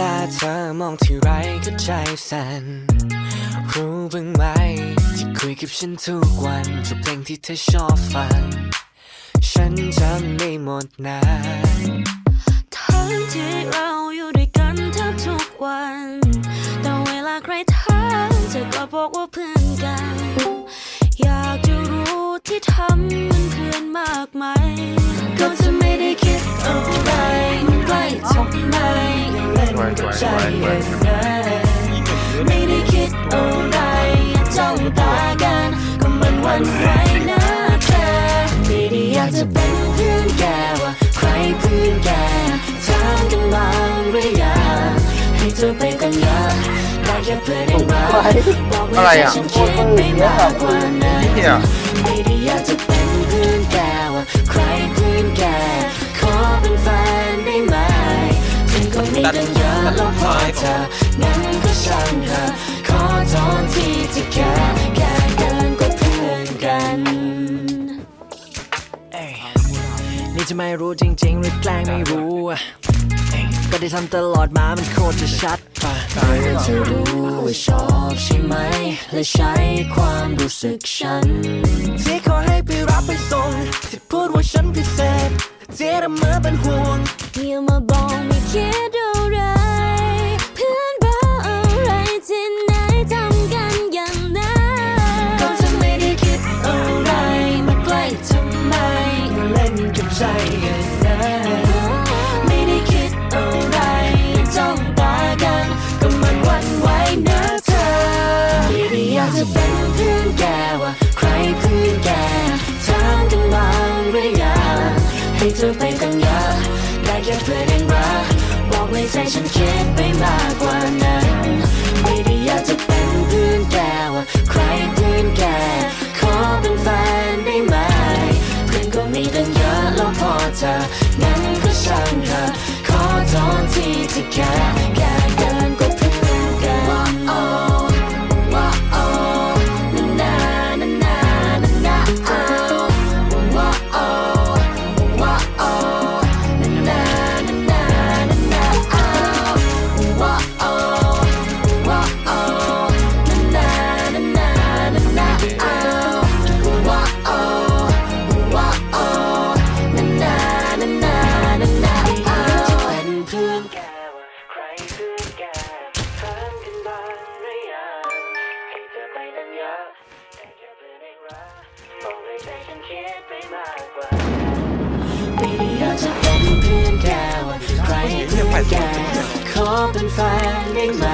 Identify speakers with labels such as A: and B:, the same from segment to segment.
A: ตาเธอมองที่ไรก็ใจสั่นรู้บ้างไหม ที่คุยกับฉันทุกวันทุกเพลงที่เธอชอบฟัง ฉันจำไม่หมดนะ
B: ทั้งที่เราอยู่ด้วยกันแทบทุกวัน แต่เวลาใครถามเธอก็บอกว่าเพื่อนกัน อยากจะรู้ที่ทำมันเพื่อนมากไหมก็จะ นแกขอเป็นแฟนได้ไหมเพื่อนคนนี้ตั้งเยอะแล้วพอเธองั้นก็ช่างเธอขอโทษที่ที่แค่แค่เกินกว่าเพื่อนกัน
A: เอ้ยนี่จะไม่รู้จริงๆ หรือแกล้งไม่รู้อะเอ้ย ก็ได้ทำตลอดมามันโคตรจะชัดป่ะ
B: เธอรู้ว่าชอบใช่ไหม และใช้ความรู้สึกฉัน
A: ที่ขอให้ไปรับไปส่ง ที่พูดว่าฉันพิเศษที่ระเมื่อเป็นห่วง
B: อย่ามาบอกไม่คิด เธอไปตั้งเยอะได้แค่เพื่อนเองรักบอกเลยใจฉันคิดไปมากกว่านั้นไม่ได้อยากจะเป็นเพื่อนแกว่าใครเพื่อนแกขอเป็นแฟนได้ไหมเพื่อนก็มีตั้งเยอะแล้วพอเธองั้นก็ช่างเธอขอโทษทีที่แค่ ขอเป็นแฟนได้ไหม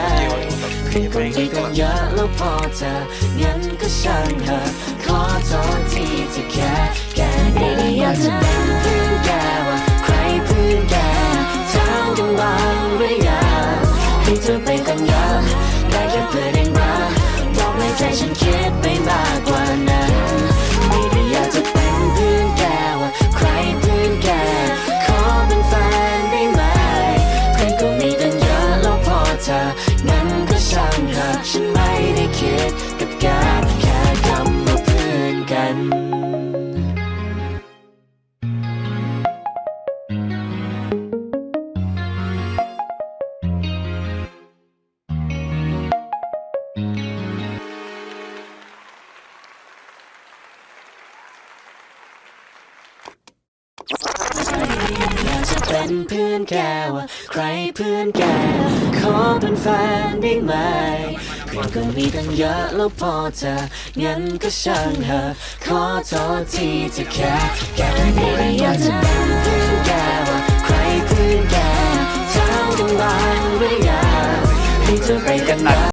B: เพื่อนคนที่ตั้งเยอะแล้วพอเธองั้นก็ช่างเถอะขอโทษทีที่แค่แก อยากจะเป็นเพื่อนแกว่าใครเพื่อนแก ขอเป็นแฟนได้ไหมเพื่อนก็มีตั้งเยอะแล้วพอเธองั้นก็ช่างเถอะขอโทษทีที่แค่แกไม่ได้อยากจะเป็นเพื่อนแกว่าใครเพื่อนแกถากันบ้างหรือยังให้เธอไปกันนะ